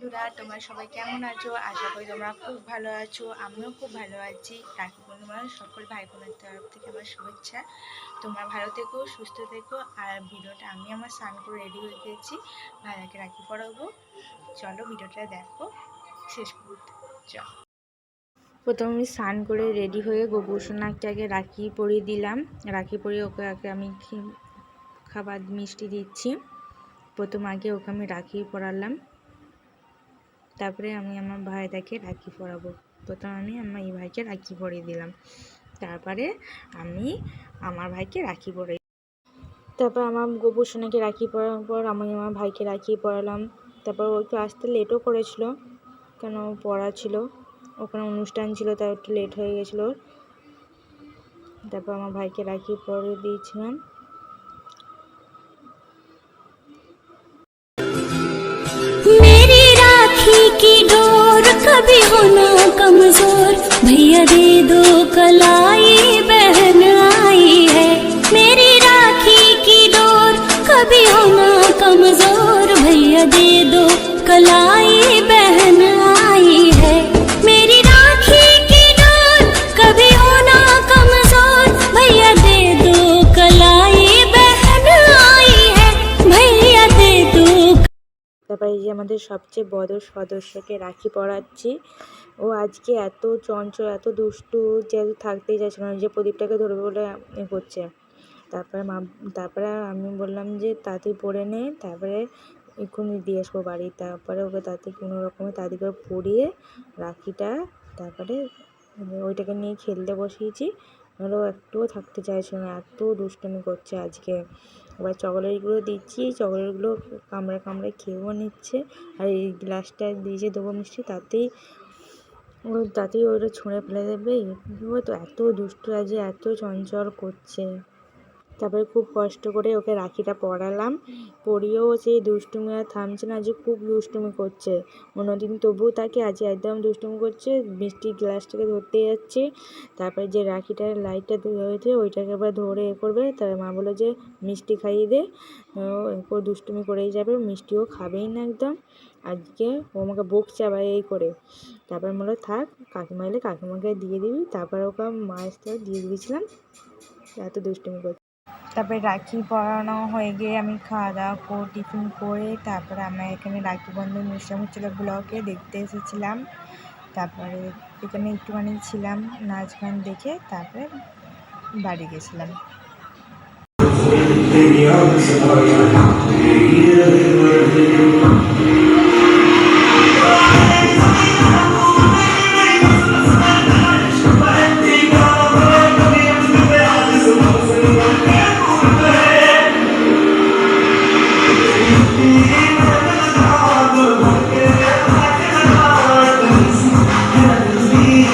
বন্ধুরা, তোমরা সবাই কেমন আছো? আশা করি তোমরা খুব ভালো আছো, আমিও খুব ভালো আছি। রাখি পূর্ণিমা সকল ভাই বোনের তরফ থেকে আমার শুভেচ্ছা। তোমরা ভালো থেকো, সুস্থ থেকো, আর ভিডিওটা আমি আমার স্নান করে রেডি হয়ে গেছি। ভাইয়াকে রাখি পড়াবো চলো ভিডিওটা দেখো। শেষ পর্যন্ত চল। প্রথমে স্নান করে রেডি হয়ে গোপুসোনাকে আগে রাখি পরিয়ে দিলাম। রাখি পরিয়ে ওকে আগে আমি খাবার মিষ্টি দিচ্ছি। প্রথম আগে ওকে আমি রাখি পরালাম। তারপরে আমি আমার ভাই ভাইটাকে রাখি পরাবো। প্রথম আমি আমার এই ভাইকে রাখি পরিয়ে দিলাম। তারপরে আমি আমার ভাইকে রাখি পরে তারপর আমার গোপুর সোনাকে রাখি পরার পর আমি আমার ভাইকে রাখি পরালাম। তারপর ও একটু আসতে লেটও করেছিল, কেন পড়া ছিল ওখানে অনুষ্ঠান ছিল, তাই একটু লেট হয়ে গেছিল। তারপর আমার ভাইকে রাখি পরিয়ে দিয়েছিলাম। भी होना कमज़ोर भैया दे दो कला তারপরে যে আমাদের সবচেয়ে বড় সদস্যকে রাখি পরাচ্ছি। ও আজকে এত চঞ্চল, এত দুষ্টু যে থাকতেই চাইছিল না। যে প্রদীপটাকে ধরবে বলে করছে। তারপরে মা, তারপরে আমি বললাম যে তাড়াতাড়ি পরে নে। তারপরে এক্ষুনি দিয়ে আসব বাড়ি। তারপরে ওকে তাড়াতাড়ি কোনো রকমে তাড়াতাড়ি করে পরিয়ে রাখিটা, তারপরে ওইটাকে নিয়ে খেলতে বসিয়েছি। নাহলে ও একটুও থাকতে চাইছিল না, এত দুষ্টুমি করছে আজকে। আবার চকলেটগুলো দিচ্ছি, চকলেটগুলো কামড়ে কামড়ে খেয়েও নিচ্ছে। আর এই গ্লাসটা দিয়ে যে দেবো মিষ্টি, তাতেই ও, তাতেই ওটা ছুঁড়ে ফেলে দেবে। তো এত দুষ্টু আছে এত চঞ্চল করছে। তারপরে খুব কষ্ট করে ওকে রাখিটা পরালাম। পরিয়েও সেই দুষ্টুমি আর থামছে না, যে খুব দুষ্টুমি করছে। অন্যদিন তবুও তাকে আজ একদম দুষ্টুমি করছে মিষ্টির গ্লাসটাকে ধরতে যাচ্ছে। তারপরে যে রাখিটার লাইটটা হয়েছে, ওইটাকে আবার ধরে এ করবে। তার মা বলল যে, মিষ্টি খাইয়ে দে। ও দুষ্টুমি করেই যাবে, মিষ্টিও খাবেই না একদম। আজকে ও আমাকে বকছে আবার এই করে। তারপর বলল, থাক, কাকিমা এলে কাকিমাকে দিয়ে দিবি। তারপরে ওকে মায়ের দিয়ে দিয়েছিলাম, এত দুষ্টুমি করছে। তারপরে রাখি পরানো হয়ে গিয়ে আমি খাওয়া দাওয়া করে টিফিন করে তারপরে আমরা এখানে রাখি বন্ধন অনুষ্ঠান হচ্ছিল ব্লকে দেখতে এসেছিলাম। তারপরে এখানে একটুখানি ছিলাম নাচ গান দেখে তারপরে বাড়ি গেছিলাম। Yeah,